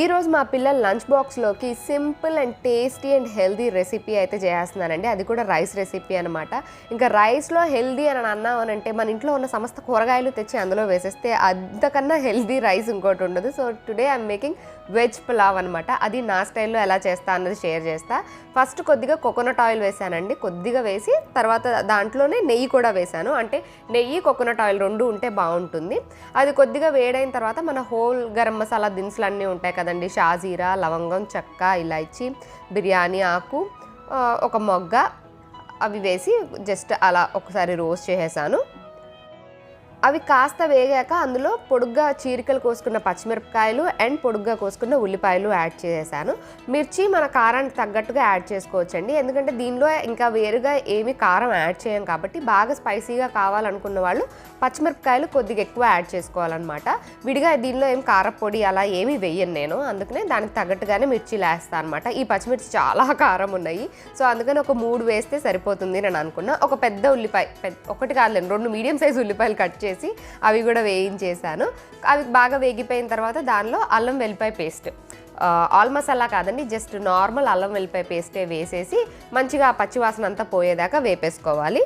ఈరోజు మా పిల్లల లంచ్ బాక్స్లోకి simple and tasty and healthy recipe అయితే చేస్తున్నానండి అది కూడా రైస్ రెసిపీ అనమాట ఇంకా రైస్లో హెల్దీ అని అన్నాం అని అంటే మన ఇంట్లో ఉన్న సమస్త కూరగాయలు తెచ్చి అందులో వేసేస్తే అంతకన్నా హెల్దీ రైస్ ఇంకోటి ఉండదు. So today I'm making veg pulao అనమాట అది నా స్టైల్లో ఎలా చేస్తా అన్నది షేర్ చేస్తా. ఫస్ట్ కొద్దిగా కోకోనట్ ఆయిల్ వేసానండి. కొద్దిగా వేసి తర్వాత దాంట్లోనే నెయ్యి కూడా వేసాను. అంటే నెయ్యి కోకోనట్ ఆయిల్ రెండు ఉంటే బాగుంటుంది. అది కొద్దిగా వేడైన తర్వాత మన హోల్ గరం మసాలా దినుసులు అన్నీ ఉంటాయి కదండి. షాజీరా లవంగం చెక్క ఇలాచి బిర్యానీ ఆకు ఒక మొగ్గ. అవి వేసి జస్ట్ అలా ఒకసారి రోస్ట్ చేసేసాను. అవి కాస్త వేగాక అందులో పొడుగ్గా చీరికలు కోసుకున్న పచ్చిమిరపకాయలు అండ్ పొడుగ్గా కోసుకున్న ఉల్లిపాయలు యాడ్ చేశాను. మిర్చి మన కారానికి తగ్గట్టుగా యాడ్ చేసుకోవచ్చండి. ఎందుకంటే దీనిలో ఇంకా వేరుగా ఏమీ కారం యాడ్ చేయం కాబట్టి బాగా స్పైసీగా కావాలనుకున్న వాళ్ళు పచ్చిమిరపకాయలు కొద్దిగా ఎక్కువ యాడ్ చేసుకోవాలన్నమాట. విడిగా దీనిలో ఏం కారపొడి అలా ఏమీ వేయను నేను. అందుకనే దానికి తగ్గట్టుగానే మిర్చిలు వేస్తాను అనమాట ఈ పచ్చిమిర్చి చాలా కారం ఉన్నాయి. సో అందుకని ఒక మూడు వేస్తే సరిపోతుంది నేను అనుకున్నా. ఒక పెద్ద ఉల్లిపాయ పెద్ద ఒకటి కాదులేండి రెండు మీడియం సైజ్ ఉల్లిపాయలు కట్ చేసి అవి కూడా వేయించేసాను అవి బాగా వేగిపోయిన తర్వాత దానిలో అల్లం వెల్లిపాయ పేస్ట్. ఆల్ మసాలా కాదండి జస్ట్ నార్మల్ అల్లం వెల్లిపాయ పేస్టే వేసేసి మంచిగా ఆ పచ్చివాసన అంతా పోయేదాకా వేపేసుకోవాలి.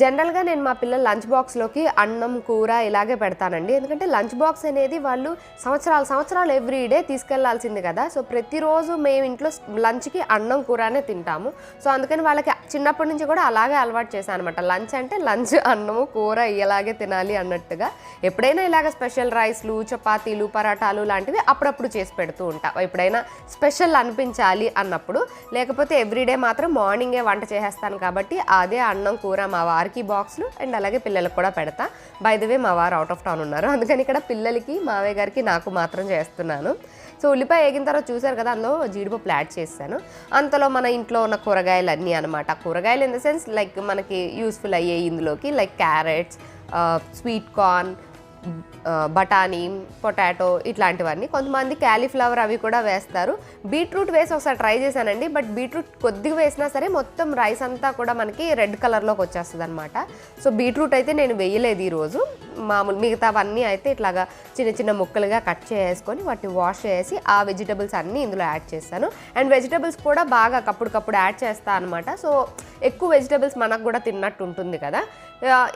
జనరల్గా నేను మా పిల్లల లంచ్ బాక్స్లోకి అన్నం కూర ఇలాగే పెడతానండి. ఎందుకంటే లంచ్ బాక్స్ అనేది వాళ్ళు సంవత్సరాలు సంవత్సరాలు ఎవ్రీడే తీసుకెళ్ళాల్సింది కదా. సో ప్రతిరోజు మేము ఇంట్లో లంచ్కి అన్నం కూరనే తింటాము. సో అందుకని వాళ్ళకి చిన్నప్పటి నుంచి కూడా అలాగే అలవాటు చేశాను అనమాట లంచ్ అంటే లంచ్ అన్నము కూర ఇలాగే తినాలి అన్నట్టుగా. ఎప్పుడైనా ఇలాగ స్పెషల్ రైస్లు చపాతీలు పరాటాలు లాంటివి అప్పుడప్పుడు చేసి పెడుతూ ఉంటాం. ఎప్పుడైనా స్పెషల్ అనిపించాలి అన్నప్పుడు. లేకపోతే ఎవ్రీడే మాత్రం మార్నింగే వంట చేసేస్తాను కాబట్టి అదే అన్నం కూర మా వారికి బాక్స్లు అండ్ అలాగే పిల్లలకు కూడా పెడతా. బై ద వే మా వారు అవుట్ ఆఫ్ టౌన్ ఉన్నారు. అందుకని ఇక్కడ పిల్లలకి మావయ్య గారికి నాకు మాత్రం చేస్తున్నాను. సో ఉల్లిపాయ వేగిన తర్వాత చూసారు కదా అందులో జీడిపప్పు యాడ్ చేశాను. అంతలో మన ఇంట్లో ఉన్న కూరగాయలు అన్నీ అనమాట కూరగాయలు ఇన్ ద సెన్స్ లైక్ మనకి యూస్ఫుల్ అయ్యాయి ఇందులోకి లైక్ క్యారెట్స్ స్వీట్ కార్న్ బఠానీ పొటాటో ఇట్లాంటివన్నీ. కొంతమంది క్యాలీఫ్లవర్ అవి కూడా వేస్తారు. బీట్రూట్ వేసి ఒకసారి ట్రై చేశానండి. బట్ బీట్రూట్ కొద్దిగా వేసినా సరే మొత్తం రైస్ అంతా కూడా మనకి రెడ్ కలర్లోకి వచ్చేస్తుంది అనమాట సో బీట్రూట్ అయితే నేను వేయలేదు ఈరోజు. మామూలు మిగతావన్నీ అయితే ఇట్లాగా చిన్న చిన్న ముక్కలుగా కట్ చేసుకొని వాటిని వాష్ చేసి ఆ వెజిటబుల్స్ అన్నీ ఇందులో యాడ్ చేస్తాను. అండ్ వెజిటబుల్స్ కూడా బాగా కప్పుడుకప్పుడు యాడ్ చేస్తాను అనమాట సో ఎక్కువ వెజిటబుల్స్ మనకు కూడా తిన్నట్టు ఉంటుంది కదా.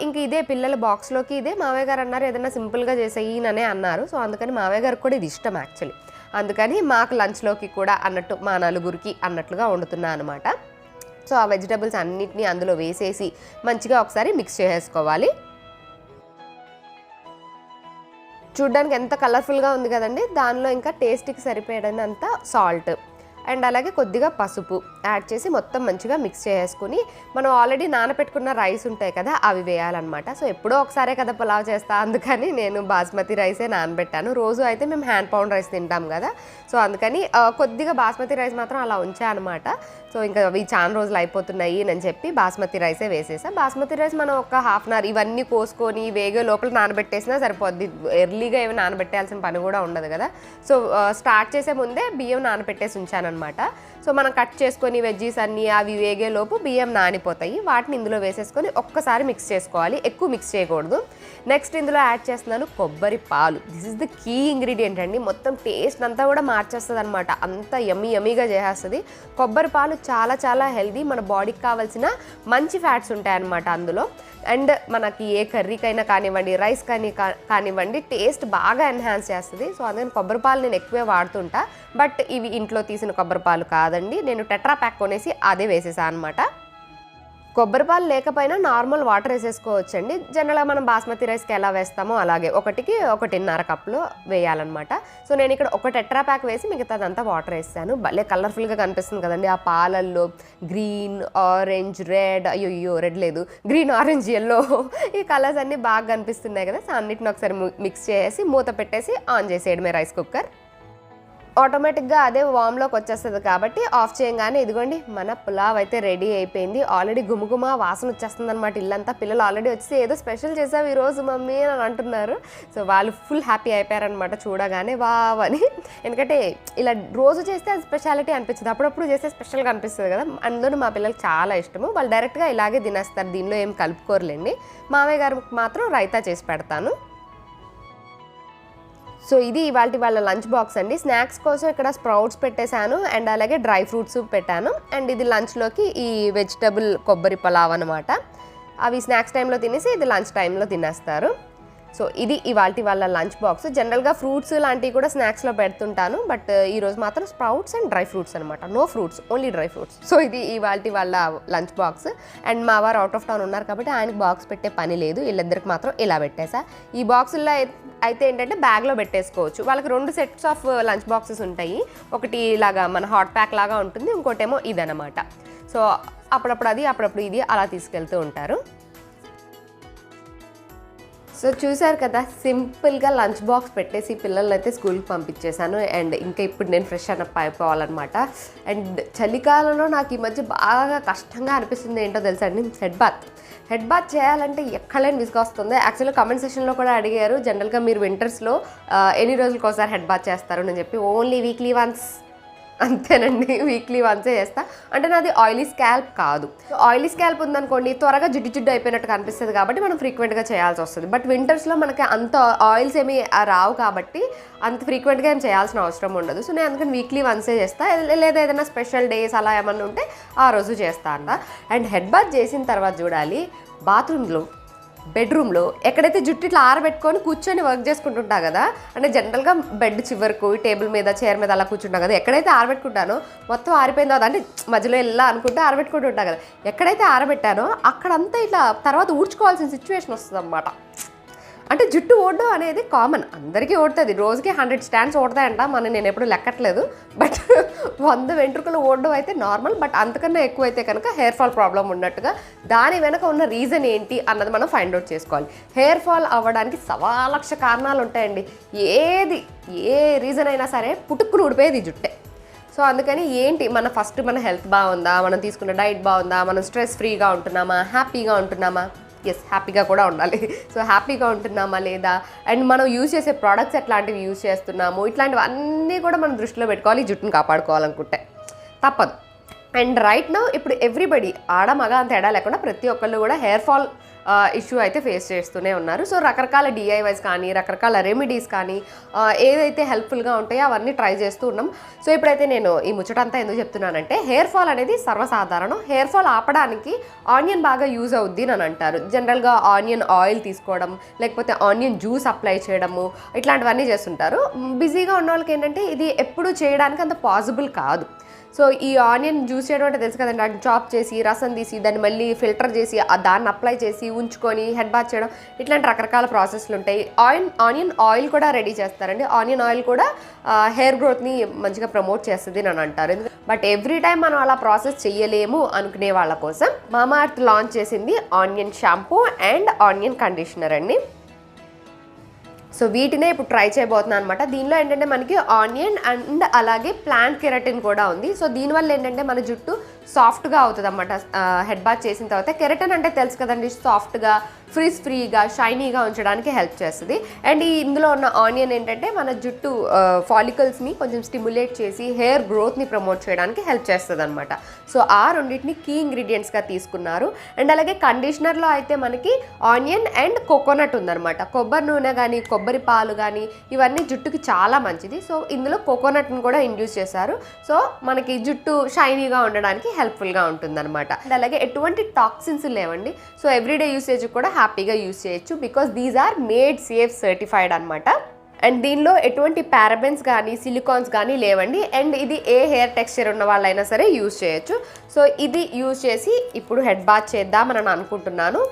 ఇంక ఇదే పిల్లల బాక్స్లోకి ఇదే మావయ్య గారు అన్నారు ఏదైనా సింపుల్గా చేసేయననే అన్నారు. సో అందుకని మావయ్య గారికి కూడా ఇది ఇష్టం యాక్చువల్లీ అందుకని మాకు లంచ్లోకి కూడా అన్నట్టు మా నలుగురికి అన్నట్లుగా వండుతున్నా అనమాట సో ఆ వెజిటబుల్స్ అన్నిటినీ అందులో వేసేసి మంచిగా ఒకసారి మిక్స్ చేసేసుకోవాలి చూడ్డానికి ఎంత కలర్ఫుల్గా ఉంది కదండి దానిలో ఇంకా టేస్ట్కి సరిపోయేటంత సాల్ట్ అండ్ అలాగే కొద్దిగా పసుపు యాడ్ చేసి మొత్తం మంచిగా మిక్స్ చేసుకుని మనం ఆల్రెడీ నానబెట్టుకున్న రైస్ ఉంటాయి కదా అవి వేయాలన్నమాట. సో ఎప్పుడో ఒకసారే కదా పులావ్ చేస్తా అందుకని నేను బాస్మతి రైసే నానబెట్టాను. రోజు అయితే మేము హ్యాండ్ పౌండ్ రైస్ తింటాం కదా సో అందుకని కొద్దిగా బాస్మతి రైస్ మాత్రం అలా ఉంచా అనమాట సో ఇంకా అవి చాలా రోజులు అయిపోతున్నాయి అని చెప్పి బాస్మతి రైసే వేసేసా. బాస్మతి రైస్ మనం ఒక హాఫ్ అన్ అవర్ ఇవన్నీ కోసుకొని వేగే లోపల నానబెట్టేసినా సరిపోద్ది. ఎర్లీగా ఏమి నానబెట్టాల్సిన పని కూడా ఉండదు కదా. సో స్టార్ట్ చేసే ముందే బియ్యం నానబెట్టేసి ఉంచాను అనమాట సో మనం కట్ చేసుకొని వెజ్జీస్ అన్నీ అవి వేగేలోపు బియ్యం నానిపోతాయి. వాటిని ఇందులో వేసేసుకొని ఒక్కసారి మిక్స్ చేసుకోవాలి. ఎక్కువ మిక్స్ చేయకూడదు. నెక్స్ట్ ఇందులో యాడ్ చేస్తున్నాను కొబ్బరి పాలు. This is the key ingredient అండి. మొత్తం టేస్ట్ అంతా కూడా మార్చేస్తుంది అనమాట అంత యమ్మీ యమ్మీగా చేసేస్తుంది. కొబ్బరి పాలు చాలా చాలా హెల్దీ మన బాడీకి కావాల్సిన మంచి ఫ్యాట్స్ ఉంటాయి అన్నమాట అందులో. అండ్ మనకి ఏ కర్రీకైనా కానివ్వండి రైస్ కానీ కానివ్వండి టేస్ట్ బాగా ఎన్హాన్స్ చేస్తుంది. సో అందుకని కొబ్బరి పాలు నేను ఎక్కువే వాడుతుంటా. బట్ ఇవి ఇంట్లో తీసిన కొబ్బరి పాలు కాదండి నేను టెట్రా ప్యాక్ కొనేసి అదే వేసేసాను అనమాట కొబ్బరి పాలు లేకపోయినా నార్మల్ వాటర్ వేసేసుకోవచ్చండి. జనరల్గా మనం బాస్మతి రైస్కి ఎలా వేస్తామో అలాగే ఒకటికి ఒకటిన్నర కప్పులో వేయాలన్నమాట. సో నేను ఇక్కడ ఒక టెట్రా ప్యాక్ వేసి మిగతాదంతా వాటర్ వేసాను భలే కలర్ఫుల్గా కనిపిస్తుంది కదండి. ఆ పాలల్లో గ్రీన్ ఆరెంజ్ రెడ్ అయ్యో అయ్యో రెడ్ లేదు. గ్రీన్ ఆరెంజ్ ఎల్లో ఈ కలర్స్ అన్నీ బాగా కనిపిస్తున్నాయి కదా. సో అన్నిటిని ఒకసారి మిక్స్ చేసి మూత పెట్టేసి ఆన్ చేసేయడమే రైస్ కుక్కర్. ఆటోమేటిక్గా అదే వామ్లోకి వచ్చేస్తుంది కాబట్టి ఆఫ్ చేయగానే ఇదిగోండి మన పులావ్ అయితే రెడీ అయిపోయింది. ఆల్రెడీ గుమగుమ వాసన వచ్చేస్తుంది అనమాట ఇల్లంతా. పిల్లలు ఆల్రెడీ వచ్చి ఏదో స్పెషల్ చేసావు ఈరోజు మమ్మీ అని అంటున్నారు. సో వాళ్ళు ఫుల్ హ్యాపీ అయిపోయారనమాట చూడగానే. వావ్ అని. ఎందుకంటే ఇలా రోజు చేస్తే అది స్పెషాలిటీ అనిపించదు అప్పుడప్పుడు చేస్తే స్పెషల్గా అనిపిస్తుంది కదా. అందులో మా పిల్లలకు చాలా ఇష్టము. వాళ్ళు డైరెక్ట్గా ఇలాగే తినేస్తారు. దీనిలో ఏం కలుపుకోరులేండి. మామయ్య గారికి మాత్రం రైతా చేసి పెడతాను. సో ఇది ఇవాళ వాళ్ళ లంచ్ బాక్స్ అండి. స్నాక్స్ కోసం ఇక్కడ స్ప్రౌట్స్ పెట్టేశాను అండ్ అలాగే డ్రై ఫ్రూట్స్ పెట్టాను. అండ్ ఇది లంచ్లోకి ఈ వెజిటబుల్ కొబ్బరి పలావ్ అనమాట అవి స్నాక్స్ టైంలో తినేసి ఇది లంచ్ టైంలో తినేస్తారు. సో ఇది ఇవాళ వాళ్ళ లంచ్ బాక్స్. జనరల్గా ఫ్రూట్స్ లాంటివి కూడా స్నాక్స్లో పెడుతుంటాను బట్ ఈరోజు మాత్రం స్ప్రౌట్స్ అండ్ డ్రై ఫ్రూట్స్ అనమాట no fruits only dry fruits. So ఇది ఇవాళ వాళ్ళ లంచ్ బాక్స్. అండ్ మా వారు అవుట్ ఆఫ్ టౌన్ ఉన్నారు కాబట్టి ఆయనకు బాక్స్ పెట్టే పని లేదు. వీళ్ళిద్దరికి మాత్రం ఇలా పెట్టేసా. ఈ బాక్సుల్లో అయితే ఏంటంటే బ్యాగ్లో పెట్టేసుకోవచ్చు. వాళ్ళకి రెండు సెట్స్ ఆఫ్ లంచ్ బాక్సెస్ ఉంటాయి. ఒకటి ఇలాగా మన హాట్ ప్యాక్ లాగా ఉంటుంది. ఇంకోటేమో ఇదనమాట సో అప్పుడప్పుడు అది అప్పుడప్పుడు ఇది అలా తీసుకెళ్తూ ఉంటారు. సో చూసారు కదా సింపుల్గా లంచ్ బాక్స్ పెట్టేసి పిల్లల్ని అయితే స్కూల్కి పంపించేశాను. అండ్ ఇంకా ఇప్పుడు నేను ఫ్రెష్ అప్ అయిపోవాలన్నమాట అండ్ చలికాలంలో నాకు ఈ మధ్య బాగా కష్టంగా అనిపిస్తుంది ఏంటో తెలుసా అండి? Head bath. హెడ్ బాత్ చేయాలంటే ఎక్కడైనా విసుగొస్తుంది యాక్చువల్గా కమెంట్ సెషన్లో కూడా అడిగారు జనరల్గా మీరు వింటర్స్లో ఎన్ని రోజులకోసారి హెడ్ బాత్ చేస్తారు? అని చెప్పి ఓన్లీ వీక్లీ వన్స్. అంతేనండి వీక్లీ వన్సే చేస్తా. అంటే నాది ఆయిలీ స్కాల్ప్ కాదు. ఆయిలీ స్కాల్ప్ ఉందనుకోండి త్వరగా జిడ్డు జిడ్డు అయిపోయినట్టు కనిపిస్తుంది కాబట్టి మనం ఫ్రీక్వెంట్గా చేయాల్సి వస్తుంది. బట్ వింటర్స్లో మనకి అంత ఆయిల్స్ ఏమి రావు కాబట్టి అంత ఫ్రీక్వెంట్గా ఏం చేయాల్సిన అవసరం ఉండదు. సో నేను అందుకని వీక్లీ వన్సే చేస్తా. లేదా ఏదైనా స్పెషల్ డేస్ అలా ఏమన్నా ఉంటే ఆ రోజు చేస్తా అంట. అండ్ హెడ్ బాత్ చేసిన తర్వాత చూడాలి బాత్రూంలో బెడ్రూమ్లో ఎక్కడైతే జుట్టు ఇట్లా ఆరబెట్టుకొని కూర్చొని వర్క్ చేసుకుంటుంటా కదా అంటే జనరల్గా బెడ్ చివరకు టేబుల్ మీద చైర్ మీద అలా కూర్చుంటాం కదా ఎక్కడైతే ఆరబెట్టుకుంటానో మొత్తం ఆరిపోయిందో అంటే మధ్యలో వెళ్ళా అనుకుంటే ఆరబెట్టుకుంటుంటా కదా ఎక్కడైతే ఆరబెట్టానో అక్కడంతా ఇట్లా తర్వాత ఊడ్చుకోవాల్సిన సిచ్యువేషన్ వస్తుంది అంటే జుట్టు ఓడడం అనేది కామన్. అందరికీ ఓడుతుంది. రోజుకి హండ్రెడ్ స్టాండ్స్ ఓడతాయంట. మన నేను ఎప్పుడు లెక్కట్లేదు. బట్ వంద వెంట్రుకలు ఓడడం అయితే నార్మల్. బట్ అంతకన్నా ఎక్కువ అయితే కనుక హెయిర్ ఫాల్ ప్రాబ్లం ఉన్నట్టుగా దాని వెనక ఉన్న రీజన్ ఏంటి అన్నది మనం ఫైండ్ అవుట్ చేసుకోవాలి. హెయిర్ ఫాల్ అవ్వడానికి సవా లక్ష కారణాలు ఉంటాయండి. ఏది ఏ రీజన్ అయినా సరే పుట్టుకుని ఊడిపోయేది జుట్టే. సో అందుకని ఏంటి? మన ఫస్ట్ మన హెల్త్ బాగుందా? మనం తీసుకున్న డైట్ బాగుందా? మనం స్ట్రెస్ ఫ్రీగా ఉంటున్నామా? హ్యాపీగా ఉంటున్నామా? ఎస్ హ్యాపీగా కూడా ఉండాలి. సో హ్యాపీగా ఉంటున్నామా లేదా? అండ్ మనం యూజ్ చేసే ప్రోడక్ట్స్ ఎట్లాంటివి యూజ్ చేస్తున్నాము? ఇట్లాంటివన్నీ కూడా మనం దృష్టిలో పెట్టుకోవాలి జుట్టును కాపాడుకోవాలనుకుంటే. తప్పదు. అండ్ రైట్ నౌ ఇప్పుడు ఎవ్రీబడి ఆడ మగ అంత తేడా లేకుండా ప్రతి ఒక్కళ్ళు కూడా హెయిర్ ఫాల్ ఇష్యూ అయితే ఫేస్ చేస్తూనే ఉన్నారు. సో రకరకాల డిఐవైస్ కానీ రకరకాల రెమెడీస్ కానీ ఏదైతే హెల్ప్ఫుల్గా ఉంటాయో అవన్నీ ట్రై చేస్తూ ఉన్నాం. సో ఇప్పుడైతే నేను ఈ ముచ్చటంతా ఎందుకు చెప్తున్నానంటే హెయిర్ ఫాల్ అనేది సర్వసాధారణం. హెయిర్ ఫాల్ ఆపడానికి ఆనియన్ బాగా యూజ్ అవుద్ది అని అంటారు. జనరల్గా ఆనియన్ ఆయిల్ తీసుకోవడం లేకపోతే ఆనియన్ జ్యూస్ అప్లై చేయడము ఇట్లాంటివన్నీ చేస్తుంటారు. బిజీగా ఉన్న వాళ్ళకి ఏంటంటే ఇది ఎప్పుడు చేయడానికి అంత పాసిబుల్ కాదు. సో ఈ ఆనియన్ జ్యూస్ చేయడం అంటే తెలుసు కదండి. దాన్ని చాప్ చేసి రసం తీసి దాన్ని మళ్ళీ ఫిల్టర్ చేసి ఆ దాన్ని అప్లై చేసి ఉంచుకొని హెడ్ బాత్ చేయడం ఇట్లాంటి రకరకాల ప్రాసెస్లు ఉంటాయి. ఆయిల్ ఆనియన్ ఆయిల్ కూడా రెడీ చేస్తారండి. ఆనియన్ ఆయిల్ కూడా హెయిర్ గ్రోత్ని మంచిగా ప్రమోట్ చేస్తుంది అని అంటారు. బట్ ఎవ్రీ టైం మనం అలా ప్రాసెస్ చేయలేము అనుకునే వాళ్ళ కోసం మామా అర్త్ లాంచ్ చేసింది onion shampoo and onion conditioner అండి. సో వీటినే ఇప్పుడు ట్రై చేయబోతున్నాను అనమాట దీనిలో ఏంటంటే మనకి ఆనియన్ అండ్ అలాగే ప్లాంట్ కెరటిన్ కూడా ఉంది. సో దీనివల్ల ఏంటంటే మన జుట్టు సాఫ్ట్గా అవుతుంది అనమాట హెడ్ బాత్ చేసిన తర్వాత కెరటన్ అంటే తెలుసు కదండి సాఫ్ట్గా ఫ్రీజ్ ఫ్రీగా షైనీగా ఉంచడానికి హెల్ప్ చేస్తుంది. అండ్ ఈ ఇందులో ఉన్న ఆనియన్ ఏంటంటే మన జుట్టు ఫాలికల్స్ని కొంచెం స్టిమ్యులేట్ చేసి హెయిర్ గ్రోత్ని ప్రమోట్ చేయడానికి హెల్ప్ చేస్తుంది అనమాట సో ఆ రెండింటిని కీ ఇంగ్రీడియంట్స్గా తీసుకున్నారు. అండ్ అలాగే కండిషనర్లో అయితే మనకి ఆనియన్ అండ్ కోకోనట్ ఉందన్నమాట. కొబ్బరి నూనె కానీ కొబ్బరి పాలు కానీ ఇవన్నీ జుట్టుకి చాలా మంచిది. సో ఇందులో కోకోనట్ని కూడా ఇండ్యూస్ చేశారు. సో మనకి జుట్టు షైనీగా ఉండడానికి హెల్ప్ఫుల్గా ఉంటుందన్నమాట. అండ్ అలాగే ఎటువంటి టాక్సిన్స్ లేవండి. సో ఎవ్రీడే యూసేజ్ కూడా హ్యాపీగా యూస్ చేయొచ్చు. Because these are made safe certified అనమాట అండ్ దీనిలో ఎటువంటి పారబెన్స్ కానీ సిలికాన్స్ కానీ లేవండి. అండ్ ఇది ఏ హెయిర్ టెక్స్చర్ ఉన్న వాళ్ళైనా సరే యూస్ చేయొచ్చు. సో ఇది యూజ్ చేసి ఇప్పుడు హెడ్ బాత్ చేద్దామని అనుకుంటున్నాను.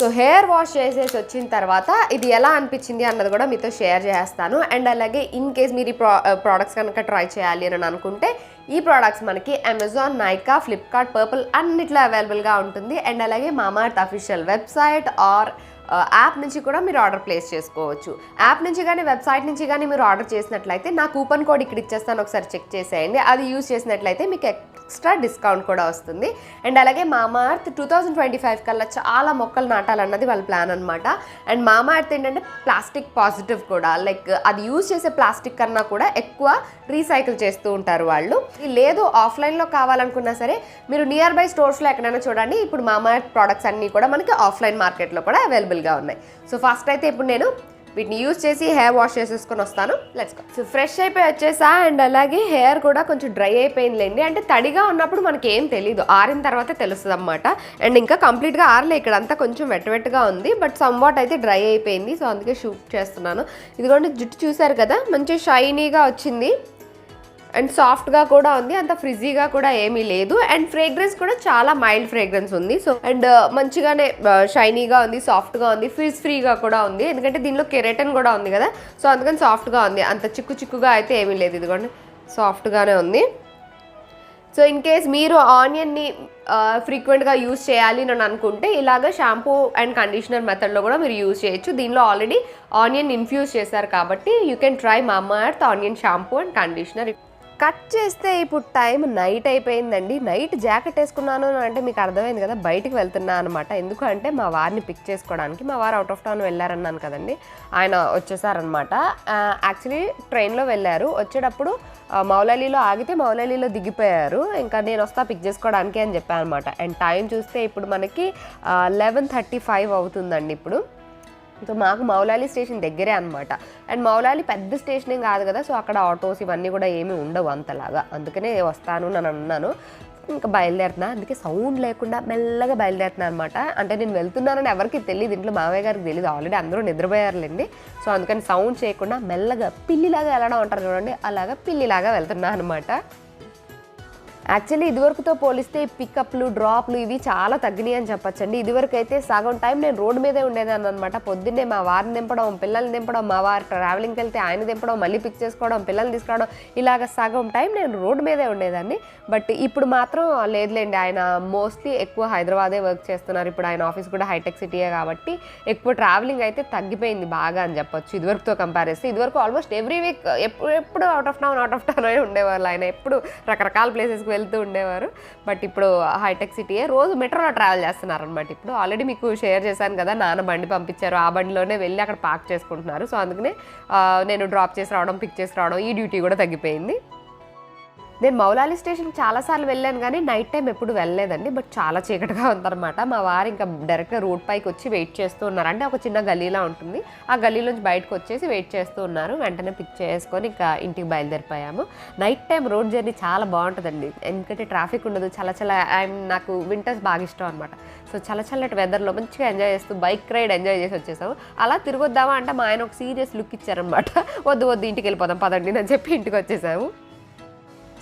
సో హెయిర్ వాష్ చేసేసి వచ్చిన తర్వాత ఇది ఎలా అనిపించింది అన్నది కూడా మీతో షేర్ చేస్తాను. అండ్ అలాగే ఇన్ కేస్ మీరు ఈ ప్రా ప్రోడక్ట్స్ uh, కనుక ట్రై చేయాలి అని అనుకుంటే ఈ ప్రోడక్ట్స్ మనకి అమెజాన్ నైకా ఫ్లిప్కార్ట్ పర్పుల్ అన్నిట్లో అవైలబుల్గా ఉంటుంది. అండ్ అలాగే Mamaearth official website or app నుంచి కూడా మీరు ఆర్డర్ ప్లేస్ చేసుకోవచ్చు. యాప్ నుంచి కానీ వెబ్సైట్ నుంచి కానీ మీరు ఆర్డర్ చేసినట్లయితే నా కూపన్ కోడ్ ఇక్కడ ఇచ్చేస్తాను. ఒకసారి చెక్ చేసేయండి. అది యూజ్ చేసినట్లయితే మీకు ఎక్స్ట్రా డిస్కౌంట్ కూడా వస్తుంది. అండ్ అలాగే Mamaearth two thousand twenty five కల్లా చాలా మొక్కలు నాటాలన్నది వాళ్ళ ప్లాన్ అనమాట అండ్ మామా అర్త్ ఏంటంటే ప్లాస్టిక్ పాజిటివ్ కూడా. లైక్ అది యూజ్ చేసే ప్లాస్టిక్ కన్నా కూడా ఎక్కువ రీసైకిల్ చేస్తూ ఉంటారు వాళ్ళు. లేదు ఆఫ్లైన్లో కావాలనుకున్నా సరే మీరు నియర్ బై స్టోర్స్లో ఎక్కడైనా చూడండి. ఇప్పుడు మామా అర్త్ ప్రోడక్ట్స్ అన్నీ కూడా మనకి ఆఫ్లైన్ మార్కెట్లో కూడా అవైలబుల్గా ఉన్నాయి. సో ఫస్ట్ అయితే ఇప్పుడు నేను వీటిని యూజ్ చేసి హెయిర్ వాష్ చేసేసుకొని వస్తాను. లెట్స్ గో సో ఫ్రెష్ అయిపోయి వచ్చేసా అండ్ అలాగే హెయిర్ కూడా కొంచెం డ్రై అయిపోయిందిలేండి. అంటే తడిగా ఉన్నప్పుడు మనకి ఏం తెలియదు ఆరిన తర్వాత తెలుస్తుంది అనమాట అండ్ ఇంకా కంప్లీట్గా ఆరలే ఇక్కడ అంతా కొంచెం వెట్టవెట్టుగా ఉంది. బట్ సమ్వాట్ అయితే డ్రై అయిపోయింది. సో అందుకే షూట్ చేస్తున్నాను. ఇదిగోండి జుట్టు చూసారు కదా మంచి షైనీగా వచ్చింది. అండ్ సాఫ్ట్గా కూడా ఉంది. అంత ఫ్రిజీగా కూడా ఏమీ లేదు. అండ్ ఫ్రేగ్రెన్స్ కూడా చాలా మైల్డ్ ఫ్రేగ్రెన్స్ ఉంది. సో అండ్ మంచిగానే షైనీగా ఉంది సాఫ్ట్గా ఉంది ఫ్రిజ్ ఫ్రీగా కూడా ఉంది. ఎందుకంటే దీనిలో కెరెటన్ కూడా ఉంది కదా. సో అందుకని సాఫ్ట్గా ఉంది. అంత చిక్కు చిక్కుగా అయితే ఏమీ లేదు. ఇదిగోండి సాఫ్ట్గానే ఉంది. సో ఇన్ కేస్ మీరు ఆనియన్ని ఫ్రీక్వెంట్గా యూస్ చేయాలి అని అనుకుంటే ఇలాగ షాంపూ అండ్ కండిషనర్ మెథడ్లో కూడా మీరు యూజ్ చేయొచ్చు. దీనిలో ఆల్రెడీ ఆనియన్ ఇన్ఫ్యూజ్ చేశారు కాబట్టి you can try Mamaearth onion shampoo and conditioner. Cut చేస్తే ఇప్పుడు టైం నైట్ అయిపోయిందండి. నైట్ జాకెట్ వేసుకున్నాను అని అంటే మీకు అర్థమైంది కదా బయటికి వెళ్తున్నా అనమాట ఎందుకంటే మా వారిని పిక్ చేసుకోవడానికి మా వారు అవుట్ ఆఫ్ టౌన్ వెళ్ళారన్నాను కదండి. ఆయన వచ్చేసారనమాట యాక్చువల్లీ ట్రైన్లో వెళ్ళారు. వచ్చేటప్పుడు ఆ, మౌలాలీలో ఆగితే మౌలాలీలో దిగిపోయారు. ఇంకా నేను వస్తా పిక్ చేసుకోవడానికి అని చెప్పాను అనమాట అండ్ టైం చూస్తే ఇప్పుడు మనకి లెవెన్ థర్టీ ఫైవ్ అవుతుందండి ఇప్పుడు. సో మాకు మౌలాలి స్టేషన్ దగ్గరే అనమాట అండ్ మౌలాలి పెద్ద స్టేషన్ ఏం కాదు కదా సో అక్కడ ఆటోస్ ఇవన్నీ కూడా ఏమీ ఉండవు అంతలాగా. అందుకనే వస్తాను అని అన్నాను. ఇంకా బయలుదేరుతున్నా. అందుకే సౌండ్ లేకుండా మెల్లగా బయలుదేరుతున్నా అనమాట అంటే నేను వెళ్తున్నానని ఎవరికి తెలియదు ఇంట్లో మామయ్య గారికి తెలియదు ఆల్రెడీ అందరూ నిద్రపోయారులేండి. సో అందుకని సౌండ్ చేయకుండా మెల్లగా పిల్లిలాగా వెళ్ళడం అంటారు చూడండి. అలాగా పిల్లిలాగా వెళ్తున్నా అనమాట యాక్చువల్లీ ఇదివరకుతో పోలిస్తే ఈ పికప్లు డ్రాప్లు ఇవి చాలా తగ్గినాయి అని చెప్పొచ్చండి. ఇదివరకు అయితే సగం టైం నేను రోడ్డు మీదే ఉండేదాన్ని అనమాట పొద్దున్నే మా వారిని దింపడం పిల్లల్ని దింపడం మా వారు ట్రావెలింగ్కి వెళ్తే ఆయన దింపడం మళ్ళీ పిక్ చేసుకోవడం పిల్లల్ని తీసుకురావడం ఇలాగ సగం టైం నేను రోడ్డు మీదే ఉండేదాన్ని. బట్ ఇప్పుడు మాత్రం లేదులేండి. ఆయన మోస్ట్లీ ఎక్కువ హైదరాబాదే వర్క్ చేస్తున్నారు. ఇప్పుడు ఆయన ఆఫీస్ కూడా హైటెక్ సిటీయే కాబట్టి ఎక్కువ ట్రావెలింగ్ అయితే తగ్గిపోయింది బాగా అని చెప్పొచ్చు ఇదివరకుతో కంపేర్ చేస్తే. ఇదివరకు ఆల్మోస్ట్ ఎవ్రీ వీక్ ఎప్పుడు ఎప్పుడు out of town out of town అనే ఉండేవాళ్ళు ఆయన. ఎప్పుడు రకరకాల ప్లేసెస్కి వెళ్తూ ఉండేవారు. బట్ ఇప్పుడు హైటెక్ సిటీయే. రోజు మెట్రోలో ట్రావెల్ చేస్తున్నారు అనమాట ఇప్పుడు. ఆల్రెడీ మీకు షేర్ చేశాను కదా నాన్న బండి పంపించారు. ఆ బండిలోనే వెళ్ళి అక్కడ పార్క్ చేసుకుంటున్నారు. సో అందుకనే నేను డ్రాప్ చేసి రావడం పిక్ చేసి రావడం ఈ డ్యూటీ కూడా తగ్గిపోయింది. నేను మౌలాలి స్టేషన్ చాలాసార్లు వెళ్ళాను కానీ నైట్ టైం ఎప్పుడు వెళ్ళలేదండి. బట్ చాలా చీకటిగా ఉందన్నమాట. మా వారు ఇంకా డైరెక్ట్గా రోడ్ పైకి వచ్చి వెయిట్ చేస్తూ ఉన్నారు. అంటే ఒక చిన్న గలీలా ఉంటుంది. ఆ గల్లీలోంచి బయటకు వచ్చేసి వెయిట్ చేస్తూ ఉన్నారు. వెంటనే పిక్ చేసుకొని ఇంకా ఇంటికి బయలుదేరిపోయాము. నైట్ టైం రోడ్ జర్నీ చాలా బాగుంటుందండి. ఎందుకంటే ట్రాఫిక్ ఉండదు. చాలా చాలా ఐమ్ నాకు వింటర్స్ బాగా ఇష్టం అనమాట సో చాలా చల్లటి వెదర్లో మంచిగా ఎంజాయ్ చేస్తూ బైక్ రైడ్ ఎంజాయ్ చేసి వచ్చేసాము. అలా తిరిగొద్దామా అంటే మా ఆయన ఒక సీరియస్ లుక్ ఇచ్చారనమాట వద్దు వద్దు ఇంటికి వెళ్ళిపోదాం పదండి అని చెప్పి ఇంటికి వచ్చేసాము.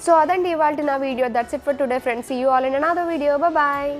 సో అదండి ఇవాళ నా video that's it for today friends you all in another video bye